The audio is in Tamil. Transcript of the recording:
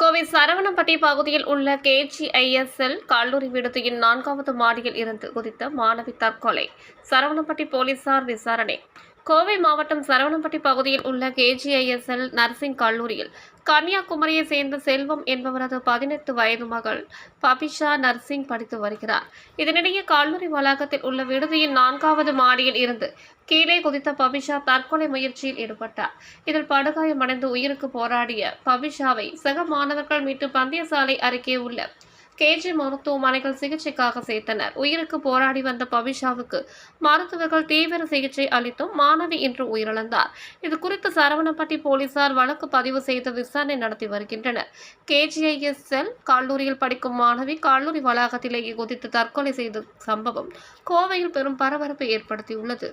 கோவை சரவணம்பட்டி பகுதியில் உள்ள கேஜிஐஎஸ்எல் கல்லூரி விடுதியின் நான்காவது மாடியில் இருந்து குதித்த மாணவி தற்கொலை. சரவணம்பட்டி போலீசார் விசாரணை. கோவை மாவட்டம் சரவணம்பட்டி பகுதியில் உள்ள கேஜிஐஎஸ்எல் நர்சிங் கல்லூரியில் கன்னியாகுமரியை சேர்ந்த செல்வம் என்பவரது பதினெட்டு வயது மகள் பபிஷா நர்சிங் படித்து வருகிறார். இதனிடையே கல்லூரி வளாகத்தில் உள்ள விடுதியின் நான்காவது மாடியில் இருந்து கீழே குதித்த பபிஷா தற்கொலை முயற்சியில் ஈடுபட்டார். இதில் படுகாயமடைந்து உயிருக்கு போராடிய பபிஷாவை சக மாணவர்கள் மீட்டு பந்தயசாலை அருகே உள்ள கேஜி மருத்துவமனைகள் சிகிச்சைக்காக சேர்த்தனர். உயிருக்கு போராடி வந்த பவிஷாவுக்கு மருத்துவர்கள் தீவிர சிகிச்சை அளித்தும் மாணவி இன்று உயிரிழந்தார். இது குறித்து சரவணப்பட்டி போலீசார் வழக்கு பதிவு செய்து விசாரணை நடத்தி வருகின்றனர். கேஜிஐஎஸ்எல் கல்லூரியில் படிக்கும் மாணவி கல்லூரி வளாகத்திலேயே குதித்து தற்கொலை செய்த சம்பவம் கோவையில் பெரும் பரபரப்பை ஏற்படுத்தியுள்ளது.